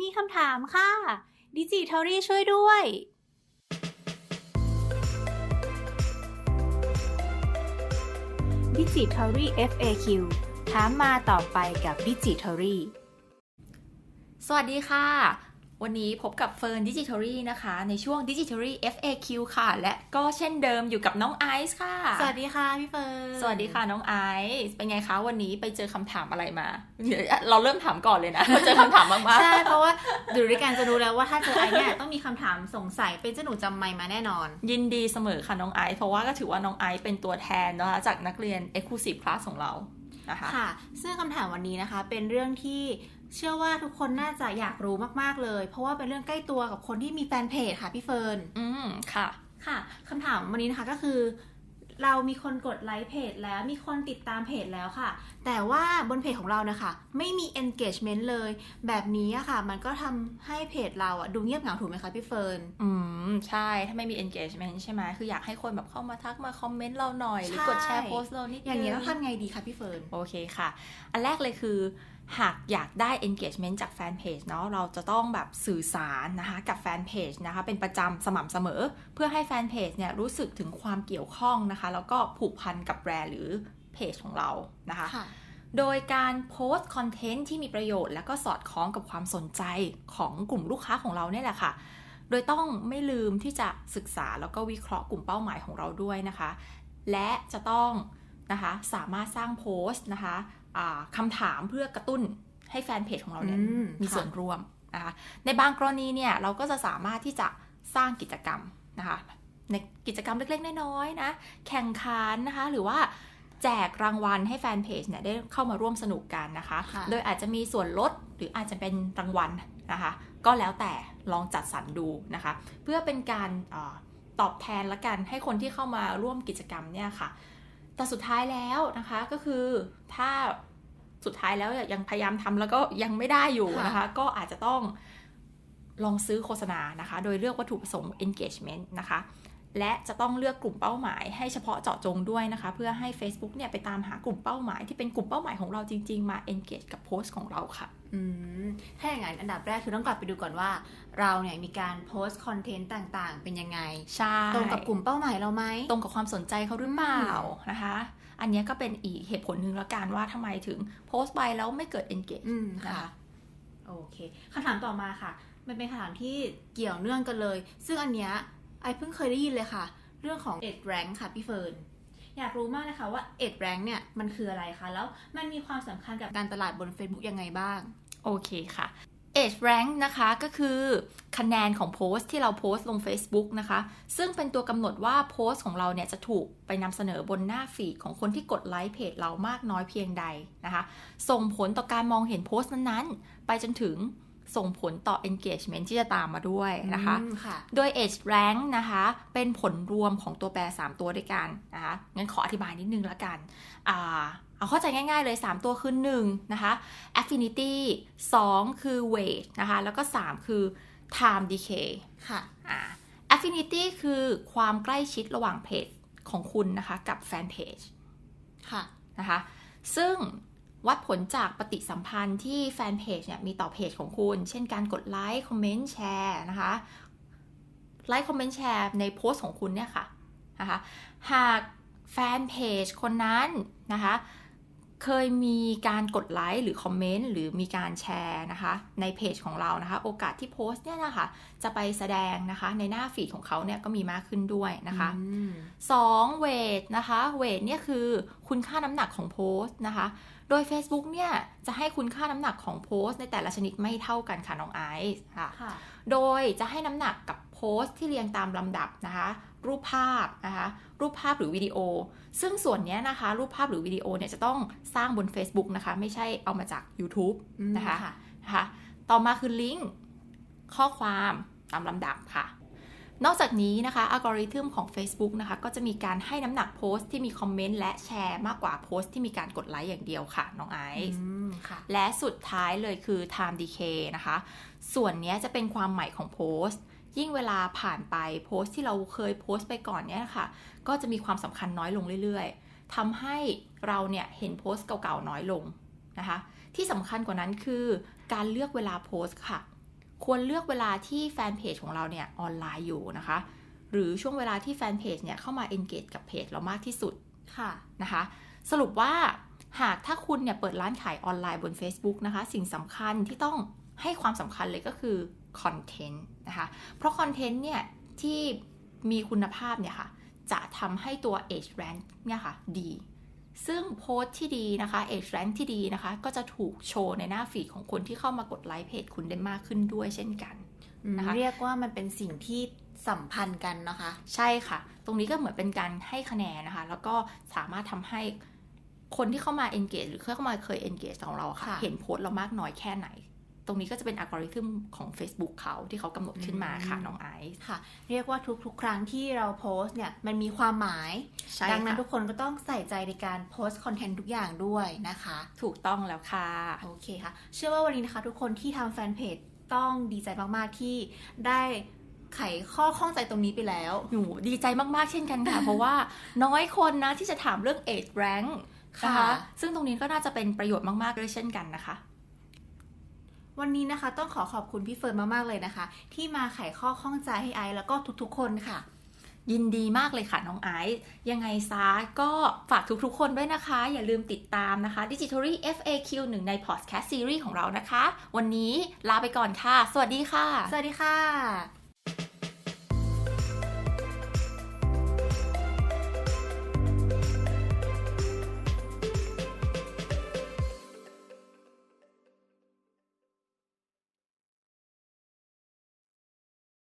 มีคำถามค่ะดิจิทอรี่ช่วยด้วย ดิจิทอรี่ FAQ ถามมาต่อไปกับดิจิทอรี่ สวัสดีค่ะ วันนี้พบกับเฟิร์นดิจิทัลรีนะคะ ในช่วง Digital FAQ ค่ะ และก็เช่นเดิมอยู่กับน้องไอซ์ค่ะ สวัสดีค่ะพี่เฟิร์น สวัสดีค่ะน้องไอซ์เป็นไงคะ วันนี้ไปเจอคำถามอะไรมาเดี๋ยวเราเริ่มถามก่อนเลยนะเจอคำถามมากใช่ เพราะว่าดูด้วยกันจะรู้แล้วว่าถ้าเจอไอเนี่ยต้องมีคำถามสงสัยเป็นเจ้าหนูจำไม่มาแน่นอนๆยินดีเสมอค่ะน้องไอซ์เพราะว่าก็ถือว่าน้องไอซ์เป็นตัวแทนนะคะจากนักเรียน Exclusive Class ของเรา นะคะค่ะ ซึ่งคำถามวันนี้นะคะเป็นเรื่องที่เชื่อว่าทุกคนน่าจะอยากรู้มากๆเลย เพราะว่าเป็นเรื่องใกล้ตัวกับคนที่มีแฟนเพจค่ะพี่เฟิร์นอืมค่ะค่ะคำถามวันนี้นะคะก็คือ เรามีคนกดไลค์เพจแล้วมีคนติดตามเพจแล้วค่ะ แต่ว่าบนเพจของเรานะคะ ไม่มี engagement เลย แบบนี้อะค่ะ มันก็ทำให้เพจเราอะดูเงียบเหงาถูกไหมคะพี่เฟิร์น อืม ใช่ ถ้าไม่มี engagement ใช่ไหมคืออยากให้คนแบบเข้ามาทักมาคอมเมนต์เราหน่อย หรือกดแชร์โพสต์เรานิดนึงอย่างนี้ต้องทำไงดีคะพี่เฟิร์น โอเคค่ะ อันแรกเลยคือ หากอยากได้ engagement จากแฟนเพจเนาะเราจะต้องแบบสื่อสารนะคะกับแฟนเพจนะคะเป็นประจำสม่ำเสมอ เพื่อให้แฟนเพจเนี่ยรู้สึกถึงความเกี่ยวข้องนะคะแล้วก็ผูกพันกับแบรนด์หรือเพจของเรานะคะค่ะโดยการโพสต์คอนเทนต์ที่มีประโยชน์ และก็สอดคล้องกับความสนใจของกลุ่มลูกค้าของเราเนี่ยแหละค่ะโดยต้องไม่ลืมที่จะศึกษาแล้วก็วิเคราะห์กลุ่มเป้าหมายของเราด้วยนะคะ และจะต้องนะคะสามารถสร้างโพสต์นะคะอ่า คำถามเพื่อกระตุ้นให้แฟนเพจของเราเนี่ยอืมมีค่ะส่วนร่วมนะคะในบางกรณีเนี่ยเราก็จะสามารถที่จะสร้างกิจกรรมนะคะในกิจกรรมเล็กๆ น้อยๆนะแข่งขันนะคะหรือว่าแจกรางวัลให้แฟนเพจเนี่ยได้เข้ามาร่วมสนุกกันนะคะค่ะโดยอาจจะมีส่วนลดหรืออาจจะเป็นรางวัลนะคะ ก็แล้วแต่ลองจัดสรรดูนะคะ เพื่อเป็นการอาตอบแทนละกันให้คนที่เข้ามาร่วมกิจกรรมเนี่ยค่ะ แต่สุดท้ายแล้วนะคะก็คือถ้าสุดท้ายแล้วยังพยายามทำแล้วก็ยังไม่ได้อยู่นะคะ ก็อาจจะต้องลองซื้อโฆษณานะคะ โดยเลือกวัตถุประสงค์ engagement นะคะ และจะต้องเลือกกลุ่มเป้าหมายให้เฉพาะเจาะจงด้วยนะคะ เพื่อให้ Facebook เนี่ยไปตามหากลุ่มเป้าหมายที่เป็นกลุ่มเป้าหมายของเราจริง ๆ มา engage กับโพสต์ของเราค่ะอืม ถ้าอย่างนั้นอันดับแรกคือต้องกลับไปดูก่อนว่า เราเนี่ยมีการโพสต์คอนเทนต์ต่างๆ เป็นยังไง ใช่ ตรงกับกลุ่มเป้าหมายเราไหม ตรงกับความสนใจเขาหรือเปล่านะคะ อันเนี้ยก็เป็นอีกเหตุผลหนึ่งแล้วกันว่าทำไมถึงโพสต์ไปแล้วไม่เกิด engage อืมนะค่ะคะโอเคคำถามต่อมาค่ะ มันเป็นคำถามที่เกี่ยวเนื่องกันเลย ซึ่งอันเนี้ยไอเพิ่งเคยได้ยินเลยค่ะ เรื่องของ ed rank ค่ะพี่เฟิร์น อยากรู้มากเลยค่ะว่า ed rank เนี่ยมันคืออะไรคะ แล้วมันมีความสำคัญกับการตลาดบน Facebook ยังไงบ้าง โอเคค่ะ Age Rank นะคะก็คือคะแนนของโพสต์ที่เราโพสต์ลง Facebook นะคะ ซึ่งเป็นตัวกำหนดว่าโพสต์ของเราเนี่ยจะถูกไปนำเสนอบนหน้าฟีดของคนที่กดไลค์เพจเรามากน้อยเพียงใดนะคะ ส่งผลต่อการมองเห็นโพสต์นั้นๆ ไปจนถึง ส่งผลต่อ engagement ที่จะตามมาด้วยนะคะอืมค่ะโดย Age Rank นะคะ เป็นผลรวมของตัวแปร 3 ตัวด้วยกันนะคะ งั้นขออธิบายนิดนึงละกันอ่าเอาเข้าใจง่ายๆเลย 3 ตัวคือ1นะคะ Affinity 2 คือ Weight นะคะ แล้วก็ 3 คือ Time Decay ค่ะอ่า Affinity คือความใกล้ชิดระหว่างเพจของคุณนะคะ กับแฟนเพจค่ะนะคะ ซึ่ง วัดผลจากปฏิสัมพันธ์ที่แฟนเพจเนี่ยมีต่อเพจของคุณ เช่นการกดไลค์ คอมเมนต์ แชร์นะคะ ไลค์ คอมเมนต์ แชร์ในโพสต์ของคุณเนี่ยค่ะนะคะ หากแฟนเพจคนนั้นนะคะ เคยมีการกดไลค์หรือคอมเมนต์หรือมีการแชร์นะคะในเพจของเรานะคะ โอกาสที่โพสต์เนี่ยนะคะจะไปแสดงนะคะในหน้าฟีดของเขาเนี่ยก็มีมากขึ้นด้วยนะคะอืม2เวทนะคะ เวทเนี่ยคือคุณค่าน้ำหนักของโพสต์นะคะ โดย Facebook เนี่ยจะให้คุณค่าน้ำหนักของโพสต์ในแต่ละชนิดไม่เท่ากันค่ะน้องไอซ์ค่ะค่ะโดยจะให้น้ำหนักกับโพสต์ที่เรียงตามลำดับนะคะรูปภาพนะคะรูปภาพหรือวิดีโอ ซึ่งส่วนเนี้ยนะคะ รูปภาพหรือวิดีโอเนี่ยจะต้องสร้างบน Facebook นะคะ ไม่ใช่เอามาจาก YouTube อืมนะคะค่ะนะคะ ต่อมาคือลิงก์ข้อความตามลำดับค่ะ นอกจากนี้นะคะอัลกอริทึมของ Facebook นะคะก็จะมีการให้น้ำหนักโพสต์ที่มีคอมเมนต์และแชร์มากกว่าโพสต์ที่มีการกดไลค์อย่างเดียวค่ะ น้องไอซ์อืมค่ะและสุดท้ายเลยคือ time decay นะคะ ส่วนเนี้ยจะเป็นความใหม่ของโพสต์ ยิ่งเวลาผ่านไปโพสต์ที่เราเคยโพสต์ไปก่อนเนี้ยค่ะ ก็จะมีความสำคัญน้อยลงเรื่อยๆทำให้เราเนี่ยเห็นโพสต์เก่าๆน้อยลงนะคะ ที่สำคัญกว่านั้นคือการเลือกเวลาโพสต์ค่ะ ควรเลือกเวลาที่แฟนเพจของเราเนี่ยออนไลน์อยู่นะคะ หรือช่วงเวลาที่แฟนเพจเนี่ยเข้ามา engage กับเพจเรามากที่สุดค่ะนะคะ สรุปว่าหากถ้าคุณเนี่ยเปิดร้านขายออนไลน์บน Facebook นะคะ สิ่งสำคัญที่ต้องให้ความสำคัญเลยก็คือคอนเทนต์นะคะ เพราะคอนเทนต์เนี่ยที่มีคุณภาพเนี่ยค่ะจะทำให้ตัว Age Rank เนี่ยค่ะดี ซึ่งโพสต์ที่ดีนะคะ Age Rank ที่ดีนะคะ ก็จะถูกโชว์ในหน้าฟีดของคนที่เข้ามากดไลค์เพจคุณได้มากขึ้นด้วยเช่นกันนะคะเรียกว่ามันเป็นสิ่งที่สัมพันธ์กันนะคะ ใช่ค่ะ ตรงนี้ก็เหมือนเป็นการให้คะแนนนะคะ แล้วก็สามารถทำให้คนที่เข้ามา engage หรือเข้ามาเคย engage ของเราอะค่ะค่ะ เห็นโพสต์เรามากน้อยแค่ไหน ตรงนี้ก็จะเป็นอัลกอริทึมของ Facebook เขาที่เขากำหนดขึ้นมาค่ะอืมน้องไอซ์ค่ะ เรียกว่าทุกๆ ครั้งที่เราโพสต์เนี่ยมันมีความหมายใช่ดังนั้นค่ะทุกคนก็ต้องใส่ใจในการโพสต์คอนเทนต์ทุกอย่างด้วยนะคะ ถูกต้องแล้วค่ะ โอเคค่ะ เชื่อว่าวันนี้นะคะทุกคนที่ทำแฟนเพจต้องดีใจมากๆที่ได้ไขข้อข้องใจตรงนี้ไปแล้วหนูดีใจมากๆเช่นกันค่ะ เพราะว่าน้อยคนนะที่จะถามเรื่อง age rank นะคะค่ะซึ่งตรงนี้ก็น่าจะเป็นประโยชน์มากๆด้วยเช่นกันนะคะ วันนี้นะคะต้องขอขอบคุณพี่เฟิร์นมากๆเลยนะคะ ที่มาไขข้อข้องใจให้ไอซ์แล้วก็ทุกๆ คนค่ะ ยินดีมากเลยค่ะน้องไอซ์ยังไงซะก็ฝากทุกๆ คนด้วยนะคะ อย่าลืมติดตามนะคะ Digitory FAQ หนึ่งใน podcast series ของเรานะคะ วันนี้ลาไปก่อนค่ะ สวัสดีค่ะ สวัสดีค่ะ